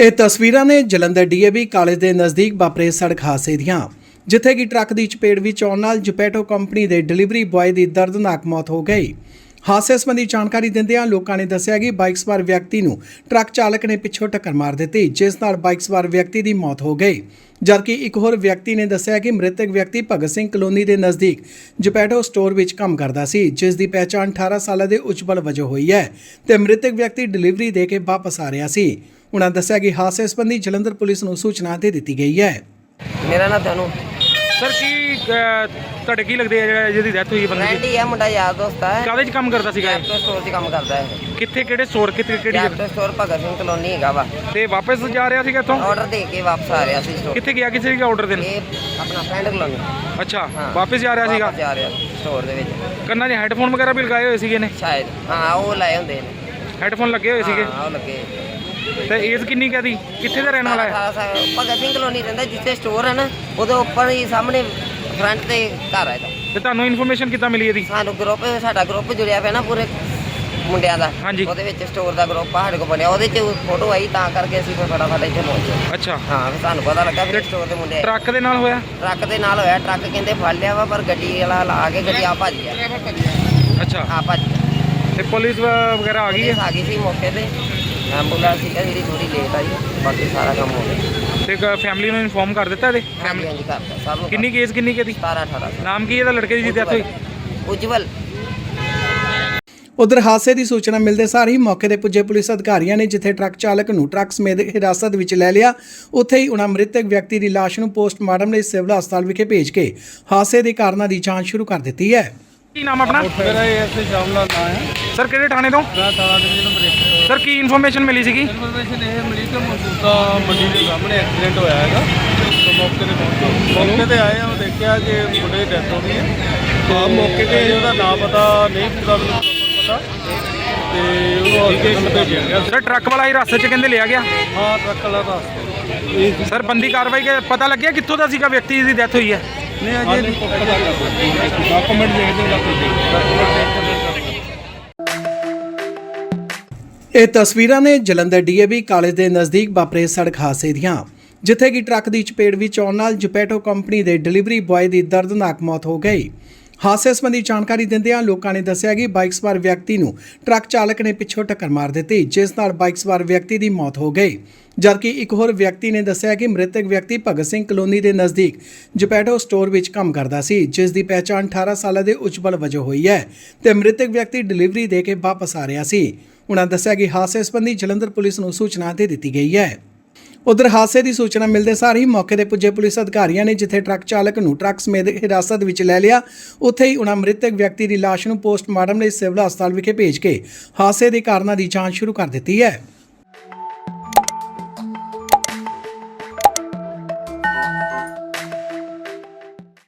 ਇਹ ਤਸਵੀਰਾਂ ਨੇ ਜਲੰਧਰ ਡੀਏਵੀ ਕਾਲਜ ਦੇ ਨਜ਼ਦੀਕ ਵਾਪਰੇ ਸੜਕ ਹਾਦਸੇ ਦੀਆਂ। ਜਿੱਥੇ ਕਿ ਟਰੱਕ ਦੀ ਚਪੇੜ ਵਿੱਚ ਆਉਣ ਨਾਲ ਜਪੈਟੋ ਕੰਪਨੀ ਦੇ ਡਿਲੀਵਰੀ ਬੁਆਏ ਦੀ ਦਰਦਨਾਕ ਮੌਤ ਹੋ ਗਈ। ਹਾਦਸੇ ਸੰਬੰਧੀ ਜਾਣਕਾਰੀ ਦਿੰਦਿਆਂ ਲੋਕਾਂ ਨੇ ਦੱਸਿਆ ਕਿ ਬਾਈਕ ਸਵਾਰ ਵਿਅਕਤੀ ਨੂੰ ਟਰੱਕ ਚਾਲਕ ਨੇ ਪਿੱਛੋਂ ਟੱਕਰ ਮਾਰ ਦਿੱਤੀ, ਜਿਸ ਨਾਲ ਬਾਈਕ ਸਵਾਰ ਵਿਅਕਤੀ ਦੀ ਮੌਤ ਹੋ ਗਈ। ਜਦਕਿ ਇੱਕ ਹੋਰ ਵਿਅਕਤੀ ਨੇ ਦੱਸਿਆ ਕਿ ਮ੍ਰਿਤਕ ਵਿਅਕਤੀ ਭਗਤ ਸਿੰਘ ਕਲੋਨੀ ਦੇ ਨਜ਼ਦੀਕ ਜਪੈਟੋ ਸਟੋਰ ਵਿੱਚ ਕੰਮ ਕਰਦਾ ਸੀ, ਜਿਸ ਦੀ ਪਹਿਚਾਣ 18 ਸਾਲਾਂ ਦੇ ਉਜਵਲ ਵਜੋਂ ਹੋਈ ਹੈ ਤੇ ਮ੍ਰਿਤਕ ਵਿਅਕਤੀ ਡਿਲੀਵਰੀ ਦੇ ਕੇ ਵਾਪਸ ਆ ਰਿਹਾ ਸੀ। ਉਨ੍ਹਾਂ ਦੱਸਿਆ ਕਿ ਹਾਦਸੇ ਸੰਬੰਧੀ ਜਲੰਧਰ ਪੁਲਿਸ ਨੂੰ ਸੂਚਨਾ ਦੇ ਦਿੱਤੀ ਗਈ ਹੈ। ਮੇਰਾ ਨਾਂ ਤਨੂ ਸਰ ਕੀ ਅਹ, ਤੁਹਾਡੇ ਕੀ ਲੱਗਦੇ ਆ ਜਿਹੜਾ ਜਿਹਦੀ ਡੈਥ ਹੋਈ ਹੈ ਬੰਦੇ ਫਰੈਂਡ ਹੀ ਹੈ ਮੁੰਡਾ ਯਾਰ ਦੋਸਤ ਹੈ ਕਾਹਦੇ 'ਚ ਕੰਮ ਕਰਦਾ ਸੀਗਾ ਇਹ? ਲੈਪਟਾਪ ਸਟੋਰ 'ਚ ਕੰਮ ਕਰਦਾ ਹੈ ਕਿੱਥੇ ਕਿਹੜੇ ਸਟੋਰ ਕਿੱਥੇ ਕਿਹੜੀ ਜਗ੍ਹਾ? Laptop store Bhagat Singh colony ਹੈਗਾ ਵਾ। ਤੇ ਵਾਪਸ ਜਾ ਰਿਹਾ ਸੀਗਾ ਇੱਥੋਂ? ਆਰਡਰ ਦੇ ਕੇ ਵਾਪਸ ਆ ਰਿਹਾ ਸੀ ਸਟੋਰ ਕਿੱਥੇ ਗਿਆ ਕਿਸੇ ਸੀਗਾ ਆਰਡਰ ਦੇਣ? ਇਹ ਆਪਣਾ ਫਰੈਂਡ ਕਲੋਨੀ। ਅੱਛਾ ਹਾਂ। ਵਾਪਸ ਜਾ ਰਿਹਾ ਸੀਗਾ? ਵਾਪਸ ਜਾ ਰਿਹਾ ਸਟੋਰ ਦੇ ਵਿੱਚ। ਕੰਨਾਂ 'ਚ ਹੈੱਡਫੋਨ ਵਗੈਰਾ ਵੀ ਲਗਾਏ ਹੋਏ ਸੀਗੇ ਨੇ ਸ਼ਾਇਦ। ਹਾਂ ਉਹ ਲਾਏ ਹੁੰਦੇ ਨੇ। ਹੈੱਡਫੋਨ ਲੱਗੇ ਹੋਏ ਸੀਗੇ? ਹਾਂ ਉਹ ਲੱਗੇ। ਤੇ ਏਜ ਕਿੰਨੀ ਕਹਦੀ ਕਿੱਥੇ ਦਾ ਰਹਿਣ ਵਾਲਾ ਹੈ? 18 ਸਾਲ ਭਗਤ ਸਿੰਘ ਕਲੋਨੀ ਰਹਿੰਦਾ ਜਿੱਥੇ ਸਟੋਰ ਹੈ ਨਾ ਉਹਦੇ ਉੱਪਰ ਹੀ ਸਾਹਮਣੇ ਫਰੰਟ ਤੇ ਘਰ ਹੈ ਇਹਦਾ। ਤੇ ਤੁਹਾਨੂੰ ਇਨਫੋਰਮੇਸ਼ਨ ਕਿੱਦਾਂ ਮਿਲੀ ਇਹਦੀ? ਸਾਨੂੰ ਗਰੁੱਪ ਸਾਡਾ ਗਰੁੱਪ ਜੁੜਿਆ ਪਿਆ ਨਾ ਪੂਰੇ ਮੁੰਡਿਆਂ ਦਾ। ਹਾਂਜੀ। ਉਹਦੇ ਵਿੱਚ ਸਟੋਰ ਦਾ ਗਰੁੱਪ ਆ ਸਾਡੇ ਕੋਲ ਬਣਿਆ। ਉਹਦੇ 'ਚ ਫੋਟੋ ਆਈ ਤਾਂ ਕਰਕੇ ਅਸੀਂ ਫਿਰ ਫਟਾਫਟ ਇੱਥੇ ਪਹੁੰਚੇ ਅੱਛਾ। ਹਾਂ ਫਿਰ ਸਾਨੂੰ ਪਤਾ ਲੱਗਾ ਵੀ ਸਟੋਰ ਦੇ ਮੁੰਡੇ ਆਏ। ਟਰੱਕ ਦੇ ਨਾਲ ਹੋਇਆ? ਟਰੱਕ ਦੇ ਨਾਲ ਹੋਇਆ। ਟਰੱਕ ਕਹਿੰਦੇ ਫੜ ਲਿਆ ਵਾ ਪਰ ਗੱਡੀ ਵਾਲਾ ਲਾ ਕੇ ਗੱਡੀ ਆ ਭੱਜ ਗਿਆ। ਅੱਛਾ। ਆ ਭੱਜ ਗਿਆ। ਤੇ ਪੁਲਿਸ ਵ- ਵਗੈਰਾ ਆ ਗਈ ਪੁਲਿਸ ਆ ਗਈ ਸੀ ਮੌਕੇ ਤੇ। ਐਂਬੂਲੈਂਸ ਸੀਗਾ ਜਿਹੜੀ ਥੋੜੀ ਲੇਟ ਆਈ ਬਾਕੀ ਸਾਰਾ ਕੰਮ ਹੋ ਗਿਆ। ਤੇ ਫੈਮਿਲੀ ਨੂੰ ਇਨਫੋਰਮ ਕਰ ਦਿੱਤਾ ਇਹਦੇ? ਹਾਂਜੀ ਹਾਂਜੀ ਕਰਤਾ ਸਭ ਨੂੰ ਕਿੰਨੀ ਕੇਸ ਕਿੰਨੀ ਕਹਦੀ 17 18 ਨਾਮ ਕੀ ਇਹਦਾ ਲੜਕੇ ਦੀ ਡੈਥ ਹੋਈ? ਉਜਵਲ। ਉਧਰ ਹਾਦਸੇ ਦੀ ਸੂਚਨਾ ਮਿਲਦੇ ਸਾਰ ਹੀ ਮੌਕੇ ਤੇ ਪੁੱਜੇ ਪੁਲਿਸ ਅਧਿਕਾਰੀਆਂ ਨੇ ਜਿੱਥੇ ਟਰੱਕ ਚਾਲਕ ਨੂੰ ਟਰੱਕ ਸਮੇਤ ਹਿਰਾਸਤ ਵਿੱਚ ਲੈ ਲਿਆ। ਉੱਥੇ ਹੀ ਉਹਨਾਂ ਮ੍ਰਿਤਕ ਵਿਅਕਤੀ ਦੀ ਲਾਸ਼ ਨੂੰ ਪੋਸਟਮਾਰਟਮ ਲਈ ਸਿਵਲ ਹਸਪਤਾਲ ਵਿਖੇ ਭੇਜ ਕੇ ਹਾਦਸੇ ਦੇ ਕਾਰਨਾਂ ਦੀ ਜਾਂਚ ਸ਼ੁਰੂ ਕਰ ਦਿੱਤੀ ਹੈ। ਕੀ ਨਾਮ ਆਪਣਾ? ਮੇਰਾ ਐਸੇ ਸ਼ਾਮਲਾ ਨਾਂ ਹੈ। ਸਰ ਕਿਹੜੇ ਥਾਣੇ ਤੋਂ? ਮੈਂ ਥਾਣਾ ਡਿਵੀਜ਼ਨ ਨੰਬਰ 1 ਸਰ ਕੀ ਇਨਫੋਰਮੇਸ਼ਨ ਮਿਲੀ ਸੀਗੀ? ਇਨਫੋਰਮੇਸ਼ਨ ਇਹ ਮਿਲੀ ਕਿ ਮੌਜੂਦਾ ਮੰਡੀ ਦੇ ਸਾਹਮਣੇ ਐਕਸੀਡੈਂਟ ਹੋਇਆ ਹੈਗਾ। ਤਾਂ ਮੌਕੇ ਤੇ ਪਹੁੰਚੋ। ਮੌਕੇ ਤੇ ਆਏ ਹਾਂ ਦੇਖਿਆ ਕਿ ਮੁੰਡੇ ਦੀ ਡੈਥ ਹੋ ਗਈ ਹੈ। ਤਾਂ ਮੌਕੇ ਤੇ ਉਹਦਾ ਨਾਮ ਪਤਾ ਨਹੀਂ ਪੂਰਾ ਮੈਨੂੰ ਪਤਾ। ਤੇ ਉਹਨੂੰ ਹਸਪੀਟਲ ਭੇਜਿਆ ਗਿਆ। ਸਰ ਟਰੱਕ ਵਾਲਾ ਹੀ ਰਸਤੇ 'ਚ ਕਹਿੰਦੇ ਲਿਆ ਗਿਆ? ਹਾਂ ਟਰੱਕ ਵਾਲਾ ਦੱਸ ਸਰ ਬੰਦੀ ਕਾਰਵਾਈ ਕੇ ਪਤਾ ਲੱਗਿਆ ਕਿੱਥੋਂ ਦਾ ਸੀਗਾ ਵਿਅਕਤੀ ਦੀ ਡੈਥ ਹੋਈ ਹੈ? ਨਹੀਂ ਅਜੇ ਨਹੀਂ ਪਤਾ ਡਾਕੂਮੈਂਟ ਇਹ ਤਸਵੀਰਾਂ ਨੇ ਜਲੰਧਰ ਡੀਏਵੀ ਕਾਲਜ ਦੇ ਨਜ਼ਦੀਕ ਵਾਪਰੇ ਸੜਕ ਹਾਦਸੇ ਦੀਆਂ, ਜਿੱਥੇ ਕਿ ਟਰੱਕ ਦੀ ਚਪੇੜ ਵਿੱਚ ਆਉਣ ਨਾਲ ਜਪੈਟੋ ਕੰਪਨੀ ਦੇ ਡਿਲੀਵਰੀ ਬੁਆਏ ਦੀ ਦਰਦਨਾਕ ਮੌਤ ਹੋ ਗਈ। ਹਾਦਸੇ ਸੰਬੰਧੀ ਜਾਣਕਾਰੀ ਦਿੰਦਿਆਂ ਲੋਕਾਂ ਨੇ ਦੱਸਿਆ ਕਿ ਬਾਈਕ ਸਵਾਰ ਵਿਅਕਤੀ ਨੂੰ ਟਰੱਕ ਚਾਲਕ ਨੇ ਪਿੱਛੋਂ ਟੱਕਰ ਮਾਰ ਦਿੱਤੀ, ਜਿਸ ਨਾਲ ਬਾਈਕ ਸਵਾਰ ਵਿਅਕਤੀ ਦੀ ਮੌਤ ਹੋ ਗਈ। ਜਦਕਿ ਇੱਕ ਹੋਰ ਵਿਅਕਤੀ ਨੇ ਦੱਸਿਆ ਕਿ ਮ੍ਰਿਤਕ ਵਿਅਕਤੀ ਭਗਤ ਸਿੰਘ ਕਲੋਨੀ ਦੇ ਨਜ਼ਦੀਕ ਜਪੈਟੋ ਸਟੋਰ ਵਿੱਚ ਕੰਮ ਕਰਦਾ ਸੀ, ਜਿਸ ਦੀ ਪਹਿਚਾਣ 18 ਸਾਲਾਂ ਦੇ ਉਜਵਲ ਵਜੋਂ ਹੋਈ ਹੈ ਤੇ ਮ੍ਰਿਤਕ ਵਿਅਕਤੀ ਡਿਲੀਵਰੀ ਦੇ ਕੇ ਵਾਪਸ ਆ ਰਿਹਾ ਸੀ। ਉਨ੍ਹਾਂ ਦੱਸਿਆ ਕਿ ਹਾਦਸੇ ਸੰਬੰਧੀ ਜਲੰਧਰ ਪੁਲਿਸ ਨੂੰ ਸੂਚਨਾ ਦੇ ਦਿੱਤੀ ਗਈ ਹੈ। ਉਧਰ ਹਾਦਸੇ ਦੀ ਸੂਚਨਾ ਮਿਲਦੇ ਸਾਰ ਹੀ ਮੌਕੇ ਤੇ ਪੁੱਜੇ ਪੁਲਿਸ ਅਧਿਕਾਰੀਆਂ ਨੇ, ਜਿੱਥੇ ਟਰੱਕ ਚਾਲਕ ਨੂੰ ਟਰੱਕ ਸਮੇਤ ਹਿਰਾਸਤ ਵਿੱਚ ਲੈ ਲਿਆ। ਉੱਥੇ ਹੀ ਉਹਨਾਂ ਮ੍ਰਿਤਕ ਵਿਅਕਤੀ ਦੀ ਲਾਸ਼ ਨੂੰ ਪੋਸਟਮਾਰਟਮ ਲਈ ਸਿਵਲ ਹਸਪਤਾਲ ਵਿਖੇ ਭੇਜ ਕੇ ਹਾਦਸੇ ਦੇ ਕਾਰਨਾਂ ਦੀ ਜਾਂਚ ਸ਼ੁਰੂ ਕਰ ਦਿੱਤੀ ਹੈ।